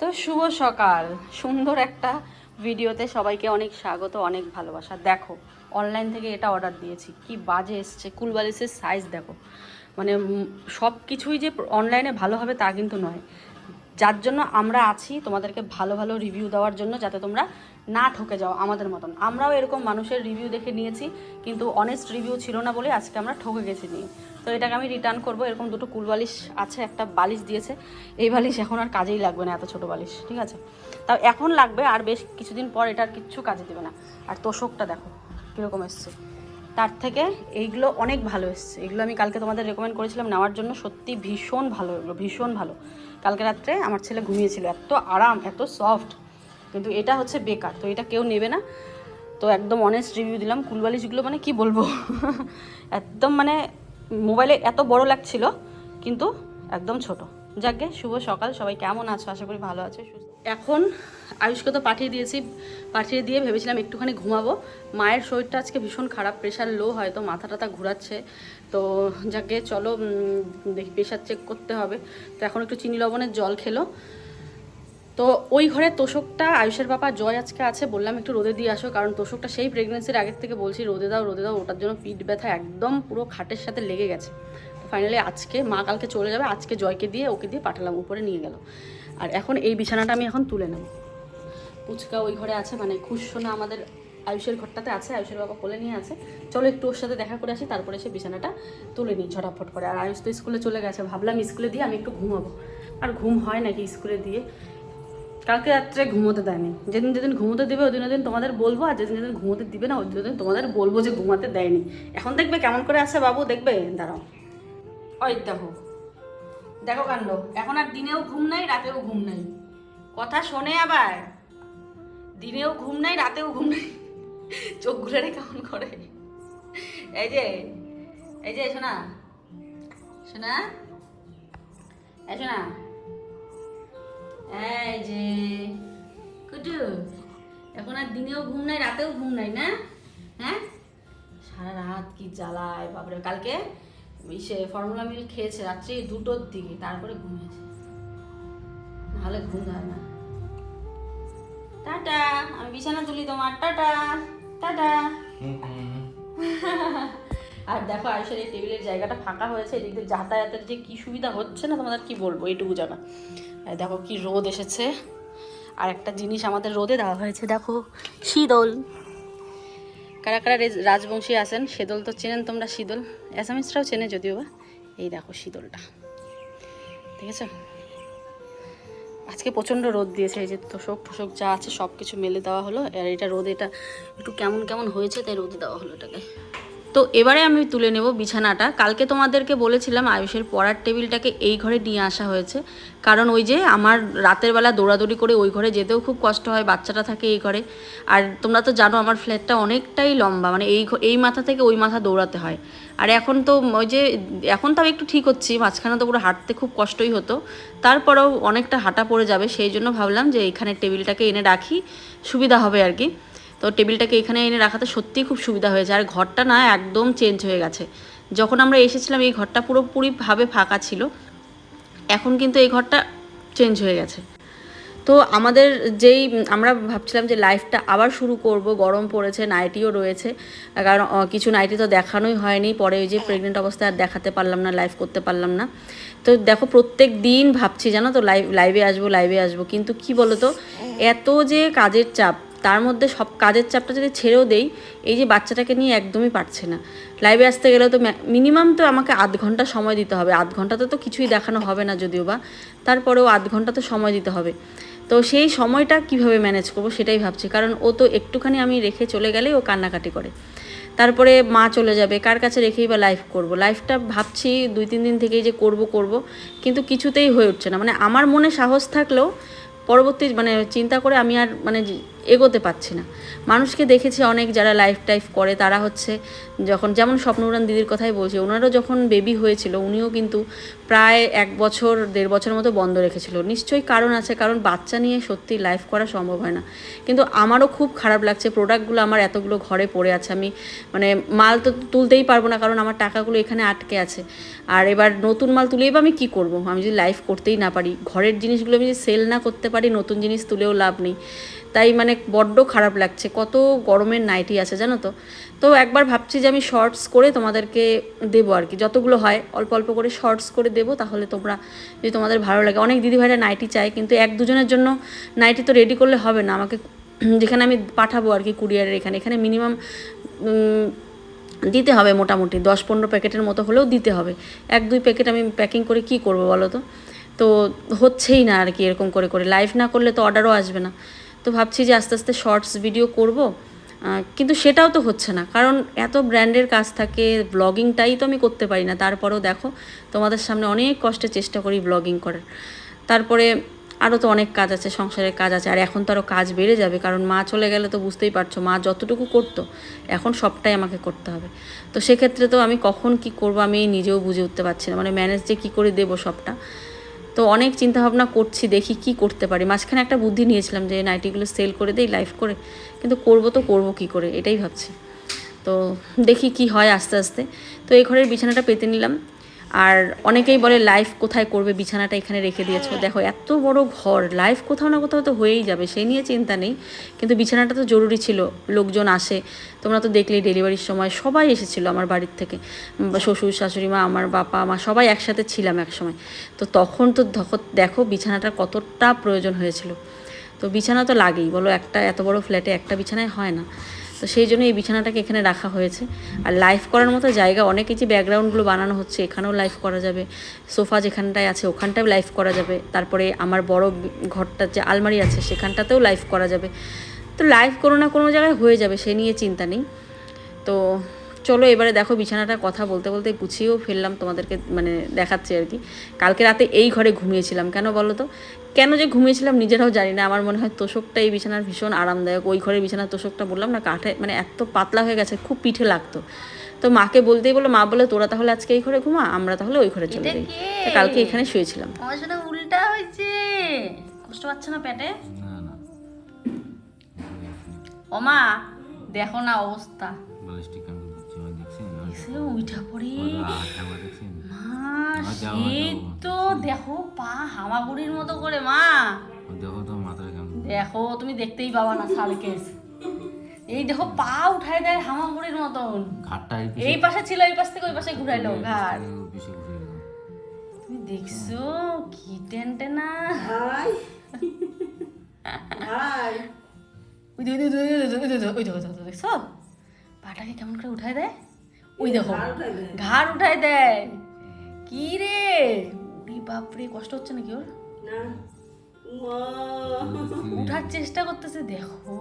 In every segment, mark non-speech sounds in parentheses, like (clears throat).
তো শুভ সকাল। সুন্দর একটা ভিডিওতে সবাইকে অনেক স্বাগত, অনেক ভালোবাসা। দেখো অনলাইন থেকে এটা অর্ডার দিয়েছি। কি বাজে এসছে কুলবালিসের সাইজ দেখো। মানে সব কিছুই যে অনলাইনে ভালো হবে তা কিন্তু নয়। যার জন্য আমরা আছি, তোমাদেরকে ভালো ভালো রিভিউ দেওয়ার জন্য যাতে তোমরা না ঠকে যাও আমাদের মতন। আমরাও এরকম মানুষের রিভিউ দেখে নিয়েছি, কিন্তু অনেস্ট রিভিউ ছিল না বলে আজকে আমরা ঠকে গেছি নিয়ে। তো এটাকে আমি রিটার্ন করব, এরকম দুটো কুল বালিশ আছে, একটা বালিশ দিয়েছে। এই বালিশ এখন আর কাজেই লাগবে না এত ছোটো বালিশ, ঠিক আছে? তাও এখন লাগবে, আর বেশ কিছুদিন পর এটা আর কিচ্ছু কাজে দেবে না। আর তোষকটা দেখো, কীরকম এসছে। তার থেকে এইগুলো অনেক ভালো এসছে। এগুলো আমি কালকে তোমাদের রেকমেন্ড করেছিলাম নেওয়ার জন্য। সত্যি ভীষণ ভালো এগুলো, ভীষণ ভালো। কালকে রাত্রে আমার ছেলে ঘুমিয়েছিল, এত আরাম, এত সফট কিন্তু এটা হচ্ছে বেকার, তো এটা কেউ নেবে না। তো একদম অনেস্ট রিভিউ দিলাম। কুলবালিশগুলো মানে কি বলব? (laughs) একদম মানে মোবাইলে এত বড় লাগছিল, কিন্তু একদম ছোট। যাকে শুভ সকাল। সবাই কেমন আছো? আশা করি ভালো আছো, সুস্থ এখন আয়ুষকে তো পাঠিয়ে দিয়েছি, পাঠিয়ে দিয়ে ভেবেছিলাম একটুখানি ঘুমাবো। মায়ের শরীরটা আজকে ভীষণ খারাপ প্রেশার লো হয়তো মাথা টাথা ঘোরাচ্ছে। তো যাকে চলো দেখি প্রেশার চেক করতে হবে। তো এখন একটু চিনি লবণের জল খেলো। তো ওই ঘরে তোষকটা, আয়ুষের বাবা জয় আজকে আছে, বললাম একটু রোদে দিয়ে আসো, কারণ তোষকটা সেই প্রেগনেন্সির আগের থেকে বলছি, রোদে দাও রোদে দাও, ওটার জন্য পিঠ ব্যথা একদম পুরো খাটের সাথে লেগে গেছে। ফাইনালি আজকে, মা কালকে চলে যাবে, আজকে জয়কে দিয়ে, ওকে দিয়ে পাঠালাম, উপরে নিয়ে গেল। আর এখন এই বিছানাটা আমি এখন তুলে নেব। পুচকা ওই ঘরে আছে মানে খুশসোনা আমাদের আয়ুষের ঘরটাতে আছে, আয়ুষের বাবা কোলে নিয়ে আছে। চলো একটু ওর সাথে দেখা করে আসি, তারপরে সে বিছানাটা তুলে নিই ঝটাফট করে। আর আয়ুষ তো স্কুলে চলে গেছে, ভাবলাম স্কুলে দিয়ে আমি একটু ঘুমাবো। আর ঘুম হয় নাকি স্কুলে দিয়ে? কালকে রাত্রে ঘুমোতে দেয়নি। যেদিন যেদিন ঘুমোতে দিবে, ওদিন ওদিন তোমাদের বলব, আর যেদিন যেদিন ঘুমোতে দিবে না, ওদিন ওদিন তোমাদের বলব যে ঘুমাতে দেয়নি। এখন দেখবে কেমন করে আছে বাবু, দেখবে? দাঁড়াও। ওই দেখো। দেখো কাণ্ড, এখন আর দিনেও ঘুম নাই, রাতেও ঘুম নাই। কথা শোনে আবার। দিনেও ঘুম নাই, রাতেও ঘুম নাই। চোখ ঘুরে কেমন করে। এই যে এই যে শোনা শোনা এই শোনা এই যে, কুটু, এখন আর দিনেও ঘুম নাই, রাতেও ঘুম নাই না? হ্যাঁ? সারা রাত কি জ্বালায়, বাপরে, কালকে সে ফর্মুলা মিল খেয়েছে রাত্রি দুটোর দিকে, তারপরে ঘুমিয়েছে। নাহলে ঘুম হয় না। টাটা, আমি বিছানা তুলি তোমার, টাটা টাটা। (laughs) আর দেখো আয়ুষের এই টেবিলের জায়গাটা ফাঁকা হয়েছে, এদিক দিয়ে যাতায়াতের যে কি সুবিধা হচ্ছে না তোমাদের কি বলব, এইটুকু জায়গা আর দেখো কি রোদ এসেছে। আর একটা জিনিস আমাদের রোদে দেওয়া হয়েছে, দেখো, শীতল। কারা কারা রেজ- রাজবংশী আছেন শীতল তো চেনেন তোমরা শীতল অ্যাসামিসরাও চেনে যদিও বা। এই দেখো শীতলটা ঠিক আছে আজকে প্রচণ্ড রোদ দিয়েছে, এই যে তোষক টোষক যা আছে সব কিছু মেলে দেওয়া হলো। আর এটা রোদ, এটা একটু কেমন কেমন হয়েছে তাই রোদে দেওয়া হলো এটাকে। তো এবারে আমি তুলে নেব বিছানাটা। কালকে তোমাদেরকে বলেছিলাম আয়ুষের পড়ার টেবিলটাকে এই ঘরে নিয়ে আসা হয়েছে। কারণ ওই যে আমার রাতের বেলা দৌড়াদৌড়ি করে ওই ঘরে যেতেও খুব কষ্ট হয়, বাচ্চাটা থাকে এই ঘরে। আর তোমরা তো জানো আমার ফ্ল্যাটটা অনেকটাই লম্বা মানে এই এই মাথা থেকে ওই মাথা দৌড়াতে হয়। আর এখন তো ওই যে, এখন তাও একটু ঠিক হচ্ছি, মাঝখানে তো পুরো হাঁটতে খুব কষ্টই হতো। তারপরেও অনেকটা হাঁটা পড়ে যাবে, সেই জন্য ভাবলাম যে এখানে টেবিলটাকে এনে রাখি, সুবিধা হবে আর কি। তো টেবিলটাকে এখানে এনে রাখাতে সত্যিই খুব সুবিধা হয়েছে। আর ঘরটা না একদম চেঞ্জ হয়ে গেছে। যখন আমরা এসেছিলাম, এই ঘরটা পুরোপুরিভাবে ফাঁকা ছিল। এখন কিন্তু এই ঘরটা চেঞ্জ হয়ে গেছে। তো আমাদের যেই, আমরা ভাবছিলাম যে লাইফটা আবার শুরু করব। গরম পড়েছে, নাইটিও রয়েছে। কারণ কিছু নাইটি তো দেখানোই হয়নি। পরে ওই যে প্রেগনেন্ট অবস্থায় আর দেখাতে পারলাম না লাইভ করতে পারলাম না। তো দেখো, প্রত্যেক দিন ভাবছি, জানো তো লাইভ লাইভে আসব লাইভে আসব। কিন্তু কি বলো তো এত যে কাজের চাপ তার মধ্যে সব কাজের চাপটা যদি ছেড়েও দেই, এই যে বাচ্চাটাকে নিয়ে একদমই পারছে না। লাইভে আসতে গেলেও তো মিনিমাম তো আমাকে আধ ঘণ্টা সময় দিতে হবে। আধ ঘন্টাতে তো কিছুই দেখানো হবে না যদিও বা, তারপরেও আধ ঘণ্টা তো সময় দিতে হবে। তো সেই সময়টা কীভাবে ম্যানেজ করব সেটাই ভাবছি। কারণ ও তো একটুখানি আমি রেখে চলে গেলেই ও কান্নাকাটি করে। তারপরে মা চলে যাবে, কার কাছে রেখেই বা লাইফ করব? লাইফটা ভাবছি দুই, তিন দিন থেকেই যে করব করব, কিন্তু কিছুতেই হয়ে উঠছে না। মানে আমার মনে সাহস থাকলেও পরবর্তী মানে চিন্তা করে আমি আর মানে এগোতে পারছি না। মানুষকে দেখেছি অনেক যারা লাইফ টাইফ করে, তারা হচ্ছে যখন, যেমন স্বপ্নউড়ান দিদির কথাই বলছি, ওনারও যখন বেবি হয়েছিল, উনিও কিন্তু প্রায় এক বছর, দেড় বছর মতো বন্ধ রেখেছিল। নিশ্চয়ই কারণ আছে, কারণ বাচ্চা নিয়ে সত্যি লাইফ করা সম্ভব হয় না। কিন্তু আমারও খুব খারাপ লাগছে প্রোডাক্টগুলো আমার এতগুলো ঘরে পড়ে আছে, আমি মানে মাল তো তুলতেই পারব না, কারণ আমার টাকাগুলো এখানে আটকে আছে। আর এবার নতুন মাল তুলেই বা আমি কী করব? আমি যদি লাইফ করতেই না পারি, ঘরের জিনিসগুলো আমি যদি সেল না করতে পারি, নতুন জিনিস তুলেও লাভ নেই। তাই মানে বড্ড খারাপ লাগছে। কত গরমের নাইটি আছে, জানো তো? তো একবার ভাবছি যে আমি শর্টস করে তোমাদেরকে দেবো আর কি। যতগুলো হয়, অল্প অল্প করে শর্টস করে দেবো, তাহলে তোমরা যদি তোমাদের ভালো লাগে। অনেক দিদিভাইরা নাইটি চায়, কিন্তু এক দুজনের জন্য নাইটি তো রেডি করলে হবে না। আমাকে (clears throat) যেখানে আমি পাঠাবো আর কি কুরিয়ারের এখানে। এখানে মিনিমাম দিতে হবে মোটামুটি। দশ পনেরো প্যাকেটের মতো হলেও দিতে হবে। এক দুই প্যাকেট আমি প্যাকিং করে কি করব বলো তো? তো হচ্ছেই না আর কি এরকম করে করে। লাইভ না করলে তো অর্ডারও আসবে না। তো ভাবছি যে আস্তে আস্তে শর্টস ভিডিও করব। কিন্তু সেটাও তো হচ্ছে না। কারণ এত ব্র্যান্ডের কাজ থাকে ব্লগিংটাই তো আমি করতে পারি না। তারপরেও দেখো, তোমাদের সামনে অনেক কষ্টে চেষ্টা করি ব্লগিং করার। তারপরে আরও তো অনেক কাজ আছে, সংসারের কাজ আছে। আর এখন তো আরও কাজ বেড়ে যাবে, কারণ মা চলে গেলে তো বুঝতেই পারছ, মা যতটুকু করতো, এখন সবটাই আমাকে করতে হবে। তো সেক্ষেত্রে তো আমি কখন কি করব, আমি নিজেও বুঝে উঠতে পারছি না। মানে ম্যানেজ যে কী করে দেবো সবটা। তো অনেক চিন্তাভাবনা করছি, দেখি কি করতে পারি। মাঝখানে একটা বুদ্ধি নিয়েছিলাম যে নাইটিগুলো সেল করে দেই লাইফ করে। কিন্তু করব তো করব কি করে? এটাই ভাবছি। তো দেখি কি হয় আস্তে আস্তে। তো এই ঘরের বিছানাটা পেতে নিলাম। আর অনেকেই বলে, লাইফ কোথায় করবে? বিছানাটা এখানে রেখে দিয়েছ। দেখো, এত বড় ঘর, লাইফ কোথাও না কোথাও তো হয়েই যাবে সেই নিয়ে চিন্তা নেই। কিন্তু বিছানাটা তো জরুরি ছিল, লোকজন আসে। তোমরা তো দেখলেই ডেলিভারির সময় সবাই এসেছিল আমার বাড়ির থেকে। শ্বশুর, শাশুড়ি মা, আমার বাবা, মা, সবাই একসাথে ছিলাম এক সময়। তো তখন তো দেখো বিছানাটা কতটা প্রয়োজন হয়েছিল। তো বিছানা তো লাগেই, বলো একটা এত বড় ফ্ল্যাটে একটা বিছানায় হয় না। তো সেই জন্য এই বিছানাটাকে এখানে রাখা হয়েছে। আর লাইভ করার মতো জায়গা, অনেক কিছু ব্যাকগ্রাউন্ডগুলো বানানো হচ্ছে, এখানেও লাইভ করা যাবে। সোফা যেখানটায় আছে, ওখানটাও লাইভ করা যাবে। তারপরে আমার বড় ঘরটার যে আলমারি আছে, সেখানটাতেও লাইভ করা যাবে। তো লাইভ কোনো না কোনো জায়গায় হয়ে যাবে, সে নিয়ে চিন্তা নেই। তো চলো এবারে দেখো বিছানাটা কথা বলতে বলতে গুছিয়েও ফেললাম তোমাদেরকে মানে দেখাচ্ছি আর কি। কালকে রাতে এই ঘরে ঘুমিয়েছিলাম, কেন বলো তো? কেন যে ঘুমিয়েছিলাম নিজেরাও জানি না। আমার মনে হয় তোষকটা এই বিছানার ভীষণ আরামদায়ক। ওই ঘরের বিছানার তোষকটা বললাম না কাঠে মানে এত পাতলা হয়ে গেছে খুব পিঠে লাগতো। তো মাকে বলতেই বলো মা বলে তোরা তাহলে আজকে এই ঘরে ঘুমা আমরা তাহলে ওই ঘরে চলে যাই। কালকে এখানে শুয়েছিলাম। উল্টা হয়েছে। কষ্ট পাচ্ছে না পেটে? না না। ওমা দেখো না অবস্থা। পড়ে আবার দেখছেন মা আমার যাও, সে। তো দেখো পা হামাগুড়ির মতো করে মা। দেখো তো মাথার কাম দেখো তুমি দেখতেই পাবা না সার্কেস। এই দেখো পা উঠাই দেয় হামাগুড়ির মতন। ঘাটটা এই পাশে ছিল এই পাশ থেকে ওই পাশে ঘুরাইলো ঘাট। তুমি দেখছ কি টেনটে না। ওই দেখো, ওই দেখো, ওই দেখো, ওই দেখো, ওই দেখো, ওই দেখো, দেখছ? পাটাকে কেমন করে উঠায় দেয়? ওই দেখো ঘাড় উঠায় দেয়। কি রে উড়ি বাপরে কষ্ট হচ্ছে নাকি ওর? উঠার চেষ্টা করতেছে দেখো।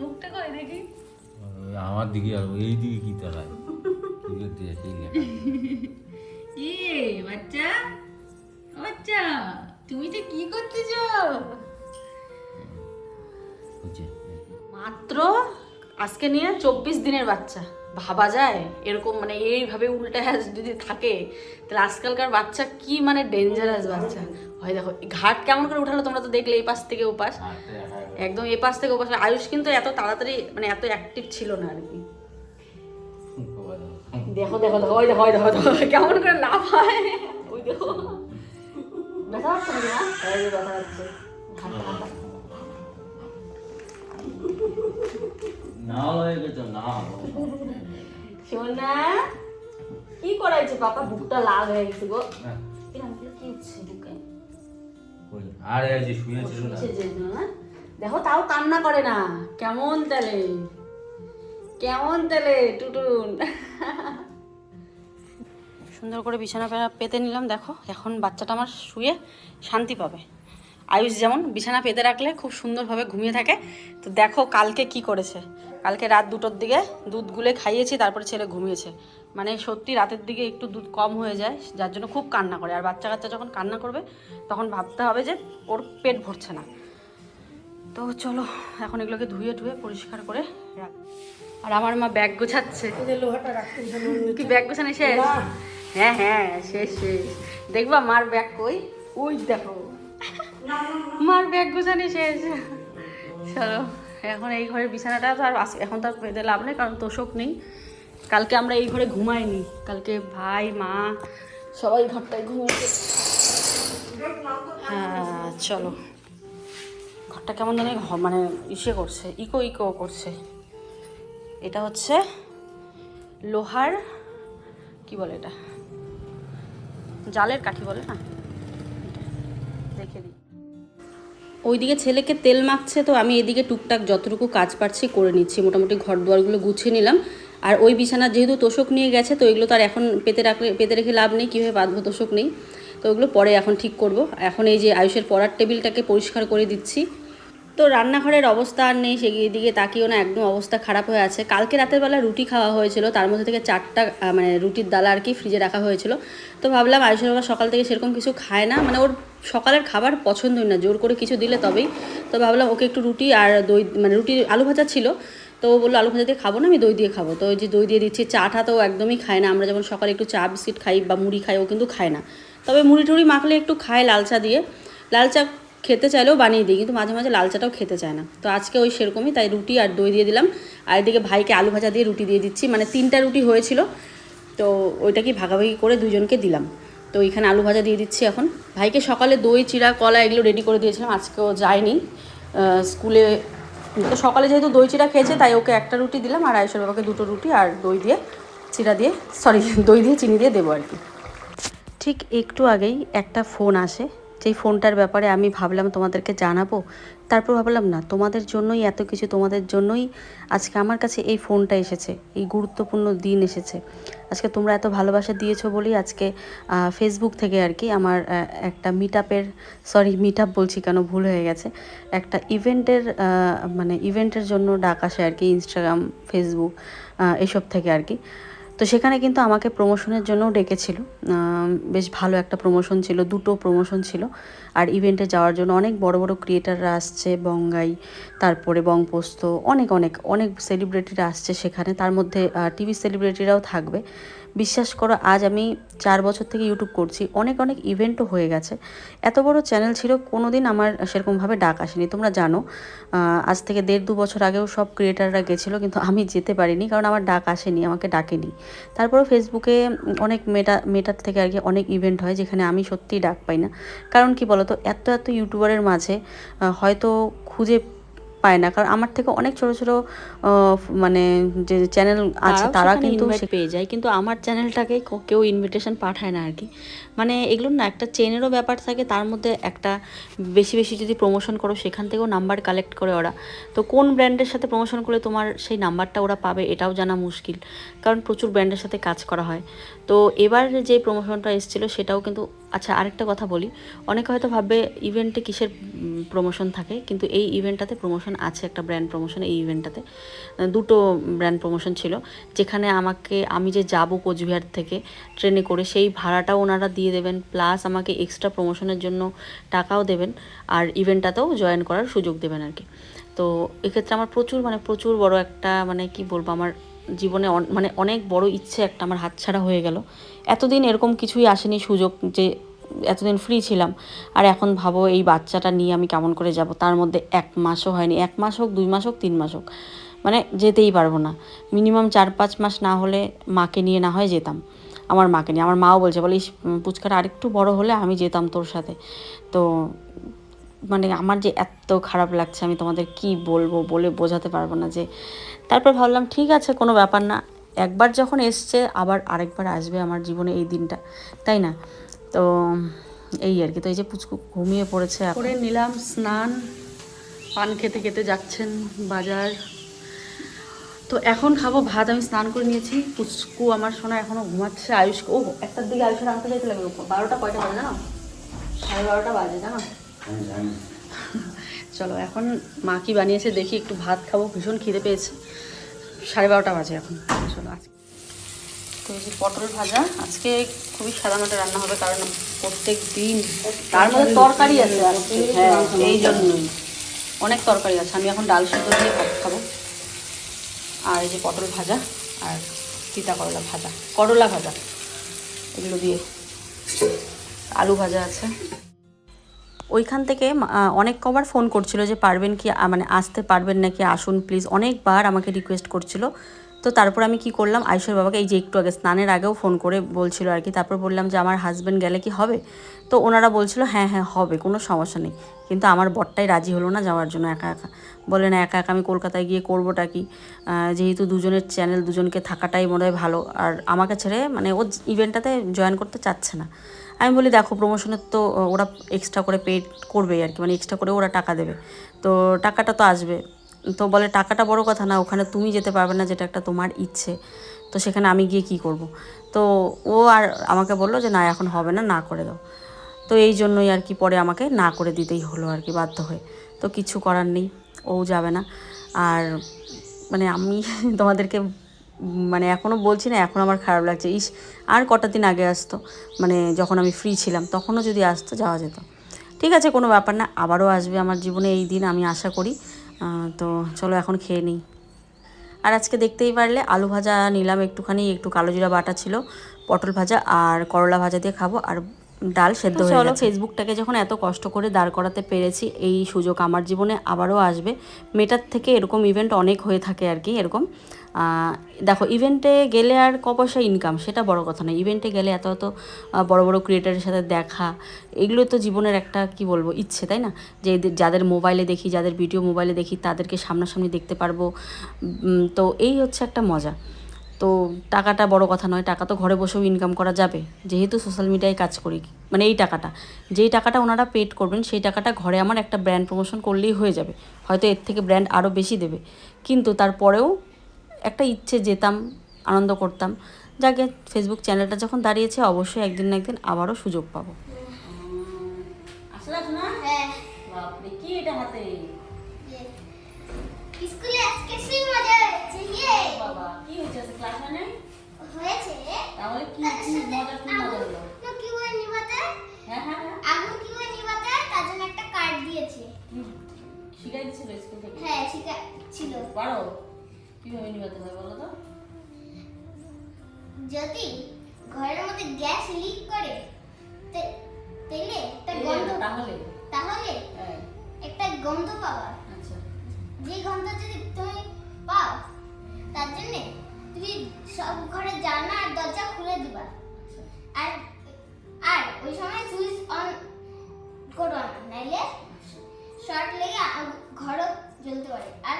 মুখটা করে দেখি। আমার দিকে আর এই দিকে কি এ বাচ্চা। বাচ্চা তুমি তো কি করতেছ? মাত্র আজকে নিয়ে চব্বিশ দিনের বাচ্চা। ভাবা যায়? এরকম মানে এইভাবে উল্টে যদি থাকে তাহলে আজকালকার বাচ্চা কি মানে ডেঞ্জারাস বাচ্চা? হয় দেখো ঘাট কেমন করে উঠালো তোমরা তো দেখলে এই পাশ থেকে ও পাশ একদম এ পাশ থেকে ও পাশ আয়ুষ কিন্তু এত তাড়াতাড়ি মানে এত অ্যাক্টিভ ছিল না আর কি দেখো দেখো দেখো ওই দেখো দেখো দেখো কেমন করে লাভ হয় ওই দেখো। ব্যথা হচ্ছে না? ব্যথা হচ্ছে ঘাটটা ঘাটটা। না হয়ে গেছে না সোনা কি করাইছে পাপা বুকটা লাল হয়ে গেছে গো। করে কি হচ্ছে বুকে? আরে শুয়েছিল না? দেখো তাও কান্না করে না। কেমন তেলে? কেমন তেলে টুটুন? সুন্দর করে বিছানা পেতে নিলাম দেখো। এখন বাচ্চাটা আমার শুয়ে শান্তি পাবে। আয়ুষ যেমন বিছানা পেতে রাখলে খুব সুন্দরভাবে ঘুমিয়ে থাকে। তো দেখো কালকে কি করেছে। কালকে রাত দুটোর দিকে দুধ গুলে খাইয়েছি তারপরে ছেলে ঘুমিয়েছে। মানে সত্যি রাতের দিকে একটু দুধ কম হয়ে যায় যার জন্য খুব কান্না করে। আর বাচ্চা কাচ্চা যখন কান্না করবে তখন ভাবতে হবে যে ওর পেট ভরছে না। তো চলো এখন এগুলোকে ধুয়ে ধুয়ে পরিষ্কার করে রাখ। আর আমার মা ব্যাগ গোছাচ্ছে। কি ব্যাগ গোছানো শেষ? হ্যাঁ হ্যাঁ শেষ শেষ। দেখবা মার ব্যাগ কই? ওই দেখো। মার ব্যাগ গোছানো শেষ। চলো, এখন এই ঘরের বিছানাটা তো আর এখন তো আর পেতে লাভ নেই, কারণ তোষক নেই। কালকে আমরা এই ঘরে ঘুমাইনি। কালকে ভাই, মা, সবাই ঘরটায় ঘুমিয়েছে। হ্যাঁ চলো। ঘরটা কেমন জানি মানে ইসে করছে, ইকো ইকো করছে। এটা হচ্ছে লোহার, কি বলে এটা? জালের কাঠি বলে না? ওইদিকে ছেলেকে তেল মাখছে তো আমি এদিকে টুকটাক যতটুকু কাজ পারছি করে নিচ্ছি। মোটামুটি ঘর দুয়ারগুলো গুছিয়ে নিলাম। আর ওই বিছানা যেহেতু তোষক নিয়ে গেছে, তো এগুলো তো আর এখন পেতে রাখলে, পেতে রেখে লাভ নেই, কীভাবে বাঁধবো তোষক নেই। তো ওগুলো পরে এখন ঠিক করব। এখন এই যে আয়ুষের পড়ার টেবিলটাকে পরিষ্কার করে দিচ্ছি। তো রান্নাঘরের অবস্থা আর নেই সেদিকে দিকে তাকিয়েও না, একদম অবস্থা খারাপ হয়ে আছে। কালকে রাতের বেলা রুটি খাওয়া হয়েছিল, তার মধ্যে থেকে চারটা মানে রুটির দালা আর কি ফ্রিজে রাখা হয়েছিল। তো ভাবলাম আয়ুষের বাবা সকাল থেকে সেরকম কিছু খায় না মানে ওর সকালের খাবার পছন্দই না, জোর করে কিছু দিলে তবেই। তো ভাবলাম ওকে একটু রুটি আর দই মানে রুটি আলু ভাজা ছিল, তো ও বলল, আলু ভাজা দিয়ে খাব না, আমি দই দিয়ে খাব। তো ওই যে দই দিয়ে দিচ্ছি, চাটা তো একদমই খায় না, আমরা যেমন সকালে একটু চা, বিস্কিট খাই বা মুড়ি খাই, ও কিন্তু খায় না। তবে মুড়ি টুড়ি মাখলে একটু খায় লাল চা দিয়ে। লাল চা খেতে চাইলেও বানিয়ে দিই, কিন্তু মাঝে মাঝে লাল চাটাও খেতে চায় না। তো আজকে ওই সেরকমই, তাই রুটি আর দই দিয়ে দিলাম। আর এদিকে ভাইকে আলু ভাজা দিয়ে রুটি দিয়ে দিচ্ছি মানে তিনটা রুটি হয়েছিল। তো ওইটা কি ভাগাভাগি করে দুজনকে দিলাম। তো এখানে আলু ভাজা দিয়ে দিচ্ছি এখন। ভাইকে সকালে দই, চিড়া, কলা এগুলো রেডি করে দিয়েছিলাম, আজকেও যায়নি। স্কুলে, তো সকালে যেহেতু দই, চিড়া খেয়েছে, তাই ওকে একটা রুটি দিলাম আর আয়ুষের বাবাকে দুটো রুটি আর দই দিয়ে, চিড়া দিয়ে সরি (laughs) দই দিয়ে, চিনি দিয়ে দেবো আর কি। ঠিক একটু আগেই একটা ফোন আসে। যেই ফোনটার ব্যাপারে আমি ভাবলাম তোমাদেরকে জানাব, তারপর ভাবলাম, না, তোমাদের জন্যই, এত কিছু তোমাদের জন্যই আজকে আমার কাছে এই ফোনটা এসেছে, এই গুরুত্বপূর্ণ দিন এসেছে। আজকে তোমরা এত ভালোবাসা দিয়েছ বলেই আজকে ফেসবুক থেকে আর কি আমার একটা মিট আপের সরি মিট আপ বলছি কেন, ভুল হয়ে গেছে। একটা ইভেন্টের মানে ইভেন্টের জন্য ডাক আসে আর কি ইনস্টাগ্রাম ফেসবুক এসব থেকে আর কি। তো সেখানে কিন্তু আমাকে প্রমোশনের জন্য ডেকেছিল। বেশ ভালো একটা প্রমোশন ছিল, দুটো প্রমোশন ছিল। আর ইভেন্টে যাওয়ার জন্য অনেক বড় বড় ক্রিয়েটাররা আসছে, বঙ্গাই, তারপরে বংপোস্ত, অনেক অনেক অনেক সেলিব্রিটিরা আসছে সেখানে। তার মধ্যে টিভি সেলিব্রিটিরাও থাকবে। বিশ্বাস করো, আজ আমি চার বছর থেকে ইউটিউব করছি। অনেক অনেক ইভেন্টও হয়ে গেছে। এত বড় চ্যানেল ছিল কোনো দিন আমার সেরকমভাবে ডাক আসেনি। তোমরা জানো আজ থেকে দেড় দু বছর আগেও সব ক্রিয়েটাররা গেছিল, কিন্তু আমি যেতে পারিনি, কারণ আমার ডাক আসেনি, আমাকে ডাকেনি। তারপরে ফেসবুকে অনেক মেটা মেটার থেকে আর কি অনেক ইভেন্ট হয়, যেখানে আমি সত্যিই ডাক পাই না। কারণ কি বলতো, এত এত ইউটিউবারের মাঝে হয়তো খুঁজে পায় না। কারণ আমার থেকে অনেক ছোট ছোট আহ, মানে যে চ্যানেল আছে তারা কিন্তু পেয়ে যায়। কিন্তু আমার চ্যানেলটাকে কেউ ইনভিটেশন পাঠায় না আর কি। মানে এগুলো না একটা চেনেরও ব্যাপার থাকে, তার মধ্যে একটা বেশি বেশি যদি প্রমোশন করো, সেখান থেকেও নাম্বার কালেক্ট করে ওরা। তো কোন ব্র্যান্ডের সাথে প্রমোশন করলে তোমার সেই নাম্বারটা ওরা পাবে, এটাও জানা মুশকিল। কারণ প্রচুর ব্র্যান্ডের সাথে কাজ করা হয়। তো এবার যে প্রমোশনটা এসেছিল, সেটাও কিন্তু আচ্ছা আরেকটা কথা বলি। অনেকে হয়তো ভাববে ইভেন্টে কিসের প্রমোশন থাকে? কিন্তু এই ইভেন্টটাতে প্রমোশন আছে একটা ব্র্যান্ড প্রমোশন এই ইভেন্টটাতে দুটো ব্র্যান্ড প্রমোশন ছিল। যেখানে আমাকে, আমি যে যাব কোচবিহার থেকে ট্রেনে করে, সেই ভাড়াটাও ওনারা দিয়ে দেবেন প্লাস আমাকে এক্সট্রা প্রমোশনের জন্য টাকাও দেবেন, আর ইভেন্টটাতেও জয়েন করার সুযোগ দেবেন আর কি। তো এক্ষেত্রে আমার প্রচুর মানে প্রচুর বড় একটা মানে কি বলব, আমার জীবনে মানে অনেক বড় ইচ্ছে একটা আমার হাতছাড়া হয়ে গেল। এতদিন এরকম কিছুই আসেনি সুযোগ যে এতদিন ফ্রি ছিলাম, আর এখন ভাবো এই বাচ্চাটা নিয়ে আমি কেমন করে যাব, তার মধ্যে এক মাসও হয়নি, এক মাস হোক, দুই মাস হোক, তিন মাস হোক মানে যেতেই পারব না। মিনিমাম চার পাঁচ মাস না হলে মাকে নিয়ে না হয় যেতাম। আমার মাকে নিয়ে। আমার মাও বলছে বলে "ইস, পুচকাটা আরেকটু বড় হলে আমি যেতাম তোর সাথে। তো মানে আমার যে এত খারাপ লাগছে আমি তোমাদের কি বলব বলে বোঝাতে পারব না যে তারপর ভাবলাম ঠিক আছে কোনো ব্যাপার না। একবার যখন এসছে আবার আরেকবার আসবে আমার জীবনে এই দিনটা তাই না? তো এই আর কি। তো এই যে পুচকু ঘুমিয়ে পড়েছে করে নিলাম স্নান পান খেতে খেতে যাচ্ছেন বাজার। তো এখন খাব ভাত আমি স্নান করে নিয়েছি। পুচকু আমার সোনা এখনও ঘুমাচ্ছে। আয়ুষ ও একটার দিকে আয়ুষের আনতে যাইতে লাগবে বারোটা কয়টা বাজে জানো? সাড়ে বারোটা বাজে জানো? চলো এখন মা কি বানিয়েছে দেখি একটু ভাত খাব। ভীষণ খিদে পেয়েছে। সাড়ে বারোটা বাজে এখন। চলো আজকে তো এই যে পটল ভাজা আজকে খুবই সাদামাটা রান্না হবে কারণ প্রত্যেক দিন তার মধ্যে তরকারি আছে আজকে। হ্যাঁ এই জন্যই। অনেক তরকারি আছে। আমি এখন ডাল সিদ্ধ দিয়ে ভাত খাব। আর এই যে পটল ভাজা আর তিতা করলা ভাজা করলা ভাজা, এগুলো দিয়ে আলু ভাজা আছে। ওইখান থেকে অনেক কবার ফোন করছিল যে পারবেন কি মানে আসতে পারবেন নাকি আসুন, প্লিজ অনেকবার আমাকে রিকোয়েস্ট করছিল। তো তারপর আমি কি করলাম, আয়ুষের বাবাকে এই যে একটু আগে স্নানের আগেও ফোন করে বলছিল আর কি, তারপর বললাম যে আমার হাজব্যান্ড গেলে কি হবে? তো ওনারা বলছিল হ্যাঁ হ্যাঁ হবে, কোনো সমস্যা নেই। কিন্তু আমার বরটাই রাজি হলো না যাওয়ার জন্য, একা একা। বলে, না, একা একা আমি কলকাতায় গিয়ে করবোটা কি? যেহেতু দুজনের চ্যানেল দুজনকে থাকাটাই মনে হয় ভালো। আর আমাকে ছেড়ে মানে ও ইভেন্টটাতে জয়েন করতে চাচ্ছে না। আমি বলি, দেখো প্রমোশনের তো, ওরা এক্সট্রা করে পেড করবে আর কি মানে এক্সট্রা করে ওরা টাকা দেবে। তো টাকাটা তো আসবে। তো বলে টাকাটা বড় কথা না, ওখানে তুমি যেতে পারবে না যেটা একটা তোমার ইচ্ছে। তো সেখানে আমি গিয়ে কি করব? তো ও আর আমাকে বলল যে, না, এখন হবে না না করে দাও। তো এই জন্যই আর কি পরে আমাকে না করে দিতেই হলো আর কি, বাধ্য হয়ে। তো কিছু করার নেই, ও যাবে না। আর মানে আমি (laughs) তোমাদেরকে মানে এখনও বলছি না, এখন আমার খারাপ লাগছে। ইস, আর কটা দিন আগে আসতো মানে যখন আমি ফ্রি ছিলাম, তখনও যদি আসতো, যাওয়া যেত। ঠিক আছে, কোনো ব্যাপার না, আবারও আসবে আমার জীবনে এই দিন, আমি আশা করি। তো চলো এখন খেয়ে নিই। আর আজকে দেখতেই পারলে আলু ভাজা নিলাম একটুখানি, একটু কালো জিরা বাটা ছিল, পটল ভাজা আর করলা ভাজা দিয়ে খাব। আর ডাল সেদ্ধ হয়ে চলো ফেসবুকটাকে যখন এত কষ্ট করে দাঁড় করাতে পেরেছি এই সুযোগ আমার জীবনে আবারও আসবে। মেটার থেকে এরকম ইভেন্ট অনেক হয়ে থাকে আর কি এরকম। দেখো ইভেন্টে গেলে আর ক পয়সা ইনকাম সেটা বড় কথা নয়। ইভেন্টে গেলে এত এত বড় বড় ক্রিয়েটারের সাথে দেখা এগুলো তো জীবনের একটা কি বলব ইচ্ছে তাই না? যে যাদের মোবাইলে দেখি যাদের ভিডিও মোবাইলে দেখি তাদেরকে সামনাসামনি দেখতে পারব। তো এই হচ্ছে একটা মজা। তো টাকাটা বড় কথা নয় টাকা তো ঘরে বসেও ইনকাম করা যাবে। যেহেতু সোশ্যাল মিডিয়ায় কাজ করি মানে এই টাকাটা। যেই টাকাটা ওনারা পেড করবেন সেই টাকাটা ঘরে আমার একটা ব্র্যান্ড প্রমোশন করলেই হয়ে যাবে। হয়তো এর থেকে ব্র্যান্ড আরও বেশি দেবে। কিন্তু তারপরেও একটা ইচ্ছে যেতাম আনন্দ করতাম। যাকে ফেসবুক চ্যানেলটা যখন দাঁড়িয়েছে অবশ্যই একদিন না একদিন আবারও সুযোগ পাবো। আসলে না হ্যাঁ। বাপরে কি এটা হাতে? স্কুলে আজকে সেই মজা হয়েছে ইয়ে। বাবা। কি হয়েছে? ক্লাস হয়েছে তাহলে কি তার কি মজা কি মজা হলো? আগুন কি করে নিভাতে হ্যাঁ হ্যাঁ হ্যাঁ। কি তার জন্য একটা কার্ড দিয়েছে। শিখাই দিচ্ছিল স্কুল থেকে? হ্যাঁ শিখা ছিল। পারো? কীভাবে নিবাতে হয় বলো তো? যদি ঘরের মধ্যে গ্যাস লিক করে তে- একটা গন্ধ তাহলে? তাহলে একটা গন্ধ পাওয়া। আচ্ছা। যে গন্ধ যদি তুমি পাও তার জন্য তুমি সব ঘরের জানলা আর দরজা খুলে দিবা। আর আর ওই সময় সুইচ অন করো না নাইলে শর্ট লেগে ঘরও জ্বলতে পারে। আর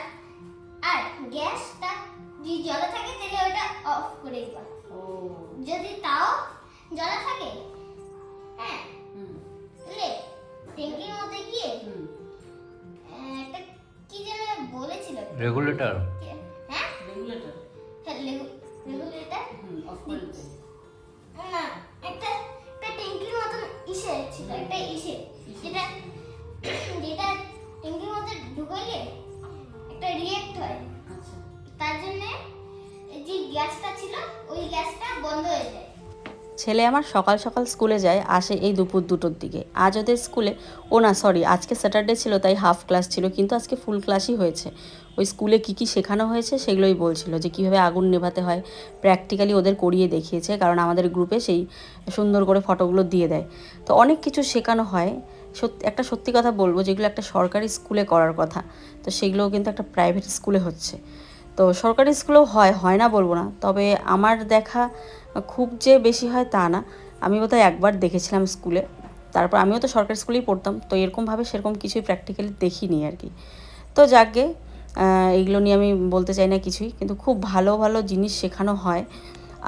আর গ্যাসটা যদি জলে থাকে তাহলে ওটা অফ করে দিবা। যদি তাও জলে থাকে হ্যাঁ হুম। তাহলে ট্যাঙ্কির মধ্যে গিয়ে একটা কি যেন বলেছিল? রেগুলেটর হ্যাঁ? রেগুলেটর হ্যাঁ রেগুলেটর হুম ছেলে আমার সকাল সকাল স্কুলে যায়, আসে এই দুপুর দুটোর দিকে। আজ ওদের স্কুলে, ও না সরি আজকে স্যাটারডে ছিল, তাই হাফ ক্লাস ছিল, কিন্তু আজকে ফুল ক্লাসই হয়েছে। ওই স্কুলে কি কি শেখানো হয়েছে সেগুলোই বলছিল, যে কীভাবে আগুন নেভাতে হয় প্র্যাকটিক্যালি ওদের করিয়ে দেখিয়েছে, কারণ আমাদের গ্রুপে সেই সুন্দর করে ফটোগুলো দিয়ে দেয়। তো অনেক কিছু শেখানো হয়। সত্যি একটা সত্যি কথা বলব, যেগুলো একটা সরকারি স্কুলে করার কথা, তো সেগুলোও কিন্তু একটা প্রাইভেট স্কুলে হচ্ছে। তো সরকারি স্কুলেও হয় হয় না বলব না, তবে আমার দেখা খুব যে বেশি হয় তা না। আমি বোধহয় একবার দেখেছিলাম স্কুলে তারপর আমিও তো সরকারি স্কুলেই পড়তাম। তো এরকমভাবে সেরকম কিছুই প্র্যাকটিক্যালি দেখিনি আর কি। তো যাকে এইগুলো নিয়ে আমি বলতে চাই না কিছুই। কিন্তু খুব ভালো ভালো জিনিস শেখানো হয়।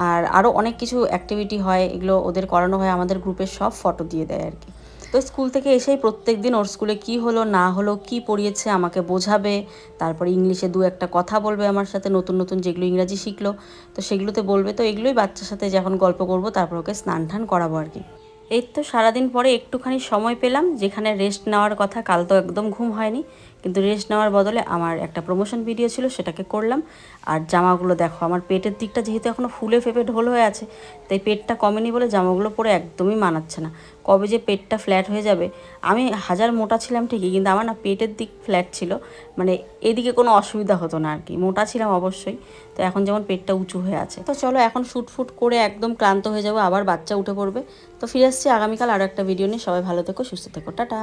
আর আরও অনেক কিছু অ্যাক্টিভিটি হয়। এগুলো ওদের করানো হয়। আমাদের গ্রুপের সব ফটো দিয়ে দেয় আর কি। তো স্কুল থেকে এসেই প্রত্যেক দিন ওর স্কুলে কি হলো, না হলো, কি পড়িয়েছে, আমাকে বোঝাবে, তারপরে ইংলিশে দু একটা কথা বলবে আমার সাথে, নতুন নতুন যেগুলো ইংরাজি শিখলো, তো সেগুলোতে বলবে, তো এগুলোই বাচ্চার সাথে যখন গল্প করব, তারপর ওকে স্নান টান করাবো আর কি। এই তো সারাদিন পরে একটুখানি সময় পেলাম, যেখানে রেস্ট নেওয়ার কথা কাল তো একদম ঘুম হয়নি, কিন্তু রেস্ট নেওয়ার বদলে আমার একটা প্রমোশন ভিডিও ছিল, সেটাকে করলাম। আর জামাগুলো দেখো, আমার পেটের দিকটা যেহেতু এখনও ফুলে ফেপে ঢোল হয়ে আছে, তাই পেটটা কমেনি বলে জামাগুলো পরে একদমই মানাচ্ছে না। কবে যে পেটটা ফ্ল্যাট হয়ে যাবে, আমি হাজার মোটা ছিলাম ঠিকই, কিন্তু আমার না পেটের দিক ফ্ল্যাট ছিল মানে এদিকে কোনো অসুবিধা হতো না আর কি মোটা ছিলাম অবশ্যই, তো এখন যেমন পেটটা উঁচু হয়ে আছে। তো চলো এখন ফুট করে একদম ক্লান্ত হয়ে যাব, আবার বাচ্চা উঠে পড়বে, তো ফিরে আসছি আগামীকাল আরও একটা ভিডিও নিয়ে, সবাই ভালো থেকো, সুস্থ থেকো, টাটা।